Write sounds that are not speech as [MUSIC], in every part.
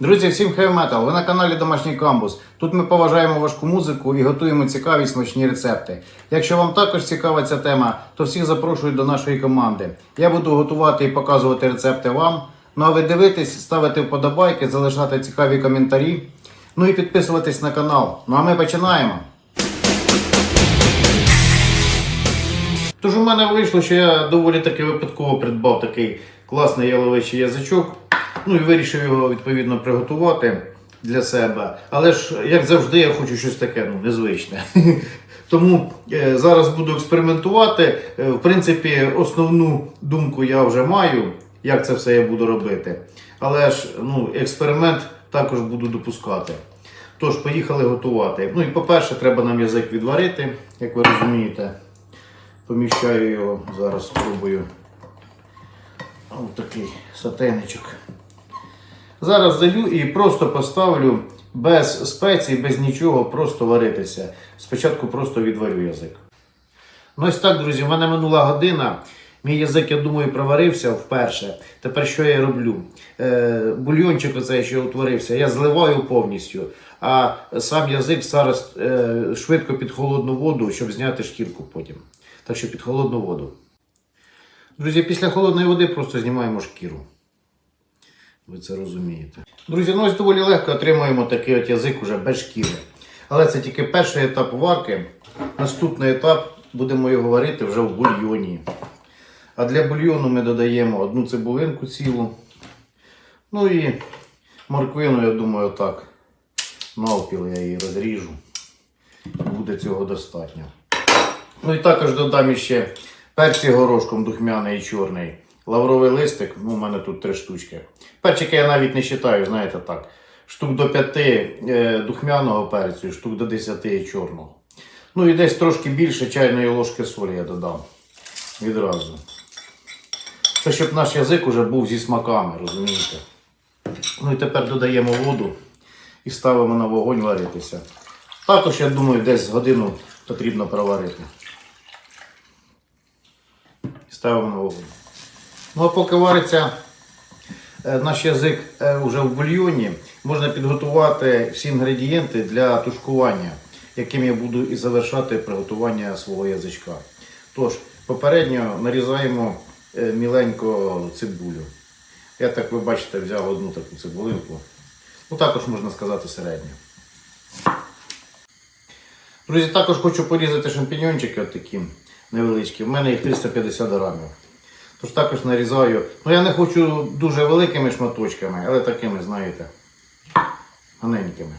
Друзі, всім хай метал! Ви на каналі Домашній Камбус. Тут ми поважаємо важку музику і готуємо цікаві смачні рецепти. Якщо вам також цікава ця тема, то всіх запрошую до нашої команди. Я буду готувати і показувати рецепти вам. Ну а ви дивитесь, ставити вподобайки, залишати цікаві коментарі. Ну і підписуватись на канал. Ну а ми починаємо. Тож у мене вийшло, що я доволі таки випадково придбав такий класний яловичий язичок. Ну і вирішив його відповідно приготувати для себе. Але ж, як завжди, я хочу щось таке ну, незвичне. [LAUGHS] Тому е, зараз буду експериментувати. Е, в принципі, основну думку я вже маю, як це все я буду робити. Але ж ну, експеримент також буду допускати. Тож, поїхали готувати. Ну і по-перше, треба нам язик відварити, як ви розумієте. Поміщаю його, зараз спробую. Ось такий сатейничок. Зараз залю і просто поставлю без спецій, без нічого, просто варитися. Спочатку просто відварю язик. Ну ось так, друзі, в мене минула година. Мій язик, я думаю, проварився вперше. Тепер що я роблю? Е, бульйончик оцей, що утворився, я зливаю повністю. А сам язик зараз е, швидко під холодну воду, щоб зняти шкірку потім. Так що під холодну воду. Друзі, після холодної води просто знімаємо шкіру. Ви це розумієте. Друзі, ну ось доволі легко отримуємо такий от язик уже без шкіри. Але це тільки перший етап варки. Наступний етап будемо його варити вже в бульйоні. А для бульйону ми додаємо одну цибулинку цілу. Ну і морквину, я думаю, так. Навпіл я її розріжу. Буде цього достатньо. Ну і також додам іще перці горошком духмяний і чорний. Лавровий листик, ну у мене тут три штучки. Перчики я навіть не вважаю, знаєте так. Штук до п'яти е, духмяного перцю, штук до десяти чорного. Ну і десь трошки більше чайної ложки солі я додам. Відразу. Це щоб наш язик уже був зі смаками, розумієте? Ну і тепер додаємо воду і ставимо на вогонь варитися. Також, я думаю, десь годину потрібно проварити. Ставимо на вогонь. Ну а поки вариться е, наш язик е, вже в бульйоні, можна підготувати всі інгредієнти для тушкування, яким я буду і завершати приготування свого язичка. Тож, попередньо нарізаємо е, міленько цибулю. Я так ви бачите, взяв одну таку цибулинку. Ну також можна сказати середню. Друзі, також хочу порізати шампіньончики такі невеличкі. У мене їх 350 грамів. Тож також нарізаю. Ну я не хочу дуже великими шматочками, але такими, знаєте, маленькими.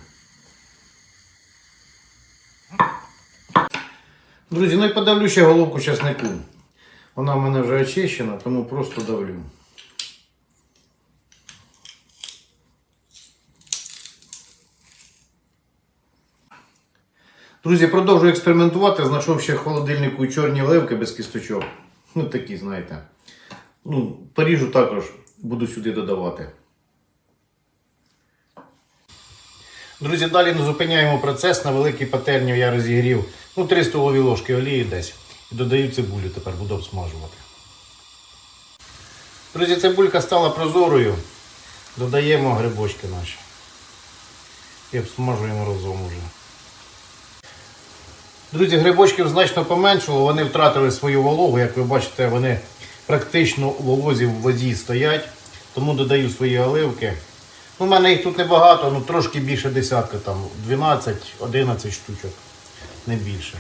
Друзі, ну і подавлю ще головку часнику. Вона в мене вже очищена, тому просто давлю. Друзі, продовжую експериментувати. Знайшов ще в холодильнику чорні оливки без кісточок. Ну такі, знаєте. Ну, поріжу також, буду сюди додавати. Друзі, далі не зупиняємо процес. На великій пательні я розігрів ну, 3 столові ложки олії десь. І додаю цибулю, тепер буду обсмажувати. Друзі, цибулька стала прозорою. Додаємо грибочки наші. І обсмажуємо разом уже. Друзі, грибочків значно поменшало, вони втратили свою вологу. Як ви бачите, вони практично у волозі в воді стоять. Тому додаю свої оливки. Ну, У мене їх тут небагато, ну трошки більше десятка, там 12-11 штучок, не більше.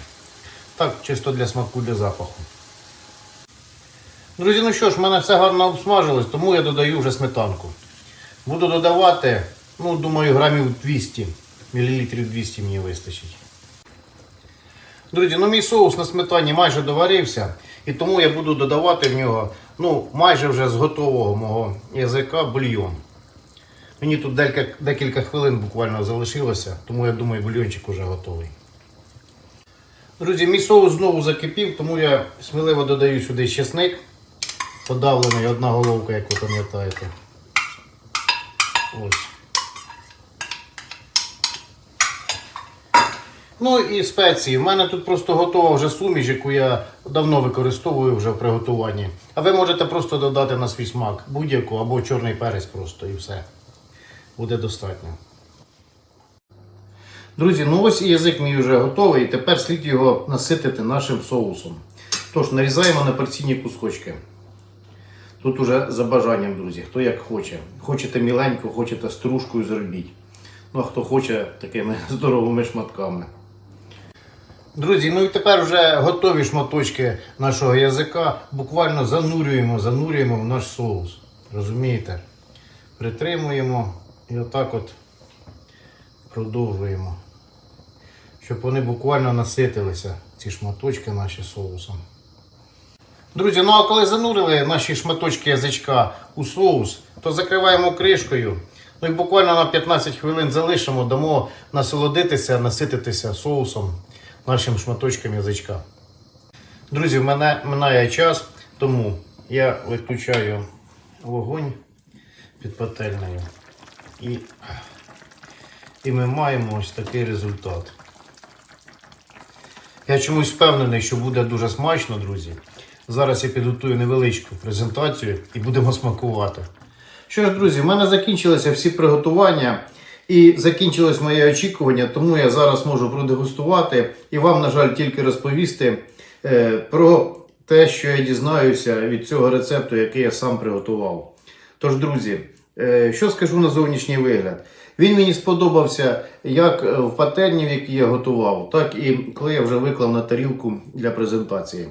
Так, чисто для смаку, для запаху. Друзі, ну що ж, в мене все гарно обсмажилось, тому я додаю вже сметанку. Буду додавати, ну, думаю, грамів 200, мілілітрів 200 мені вистачить. Друзі, ну мій соус на сметані майже доварився, і тому я буду додавати в нього ну, майже вже з готового мого язика бульйон. Мені тут декілька, декілька хвилин буквально залишилося, тому я думаю, бульйончик вже готовий. Друзі, мій соус знову закипів, тому я сміливо додаю сюди чесник. Подавлений одна головка, як ви пам'ятаєте. Ось. Ну і спеції. У мене тут просто готова вже суміш, яку я давно використовую вже в приготуванні. А ви можете просто додати на свій смак будь-яку або чорний перець просто і все. буде достатньо. Друзі, ну ось і язик мій вже готовий. і Тепер слід його наситити нашим соусом. Тож, нарізаємо на порційні кусочки. Тут уже за бажанням, друзі, хто як хоче. Хочете міленько, хочете стружкою зробіть. Ну а хто хоче такими [LAUGHS] здоровими шматками. Друзі, ну і тепер вже готові шматочки нашого язика. Буквально занурюємо, занурюємо в наш соус. Розумієте? Притримуємо і отак от продовжуємо. Щоб вони буквально наситилися, ці шматочки наші соусом. Друзі, ну а коли занурили наші шматочки язичка у соус, то закриваємо кришкою. Ну і буквально на 15 хвилин залишимо, дамо насолодитися, насититися соусом нашим шматочком язичка. Друзі, в мене минає час, тому я виключаю вогонь під пательнею. І, і ми маємо ось такий результат. Я чомусь впевнений, що буде дуже смачно, друзі. Зараз я підготую невеличку презентацію і будемо смакувати. Що ж, друзі, в мене закінчилися всі приготування і закінчилось моє очікування, тому я зараз можу продегустувати і вам, на жаль, тільки розповісти е, про те, що я дізнаюся від цього рецепту, який я сам приготував. Тож, друзі, е, що скажу на зовнішній вигляд? Він мені сподобався як в пательні, в якій я готував, так і коли я вже виклав на тарілку для презентації.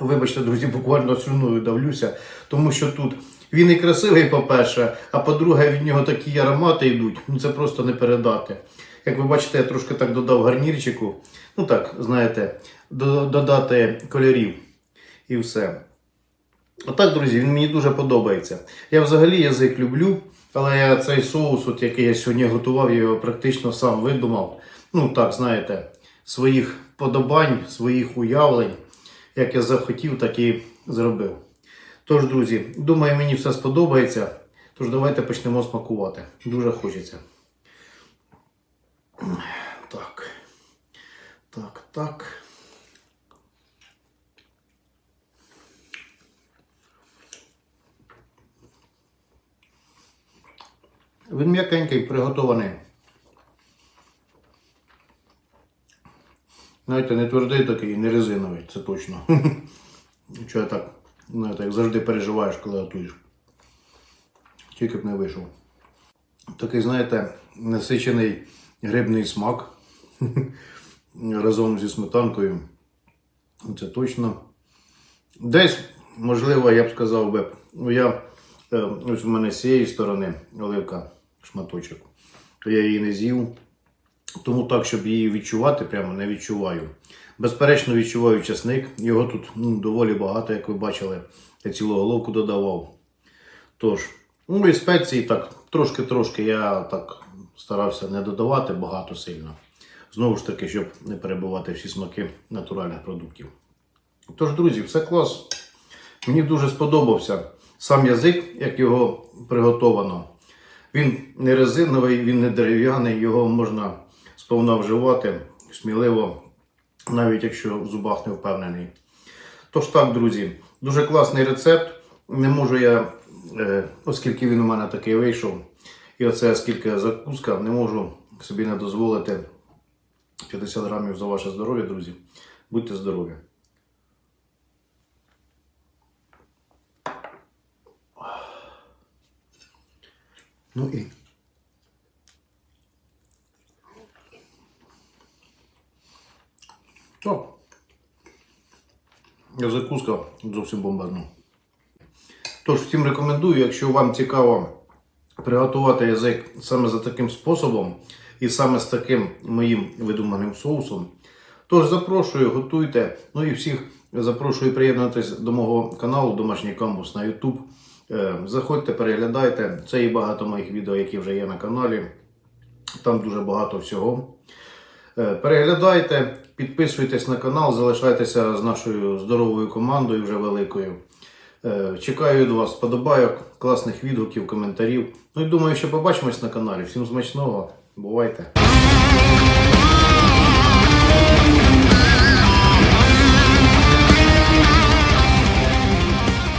Вибачте, друзі, буквально слюною давлюся, тому що тут він і красивий, по-перше, а по-друге, від нього такі аромати йдуть. Ну це просто не передати. Як ви бачите, я трошки так додав гарнірчику. Ну так, знаєте, додати кольорів і все. Отак, друзі, він мені дуже подобається. Я взагалі язик люблю, але я цей соус, от, який я сьогодні готував, я його практично сам видумав. Ну так, знаєте, своїх подобань, своїх уявлень. Як я захотів, так і зробив. Тож, друзі, думаю, мені все сподобається. Тож давайте почнемо смакувати. Дуже хочеться. Так. Так, так. Він м'якенький, приготований. Знаєте, не твердий такий, не резиновий, це точно. [LAUGHS] Що я так, знаєте, як завжди переживаєш, коли готуєш. Тільки б не вийшов. Такий, знаєте, насичений грибний смак [LAUGHS] разом зі сметанкою. Це точно. Десь, можливо, я б сказав би, ну я е, ось у мене з цієї сторони оливка шматочок, то я її не з'їв. Тому так, щоб її відчувати, прямо не відчуваю. Безперечно, відчуваю часник. Його тут ну, доволі багато, як ви бачили. Я цілу головку додавав. Тож, ну і спеції так, трошки-трошки я так старався не додавати багато сильно. Знову ж таки, щоб не перебувати всі смаки натуральних продуктів. Тож, друзі, все клас. Мені дуже сподобався сам язик, як його приготовано. Він не резиновий, він не дерев'яний, його можна сповна вживати сміливо, навіть якщо в зубах не впевнений. Тож так, друзі, дуже класний рецепт. Не можу я, е, оскільки він у мене такий вийшов, і оце оскільки закуска, не можу собі не дозволити 50 грамів за ваше здоров'я, друзі. Будьте здорові! Ну і Топ. Закуска зовсім бомбезна. Тож всім рекомендую, якщо вам цікаво приготувати язик саме за таким способом і саме з таким моїм видуманим соусом. Тож запрошую, готуйте. Ну і всіх запрошую приєднатися до мого каналу Домашній камбус на YouTube. Е, Заходьте, переглядайте. Це і багато моїх відео, які вже є на каналі. Там дуже багато всього. Е, Переглядайте, підписуйтесь на канал, залишайтеся з нашою здоровою командою вже великою. Е, Чекаю від вас вподобайок, класних відгуків, коментарів. Ну і думаю, що побачимось на каналі. Всім смачного. Бувайте!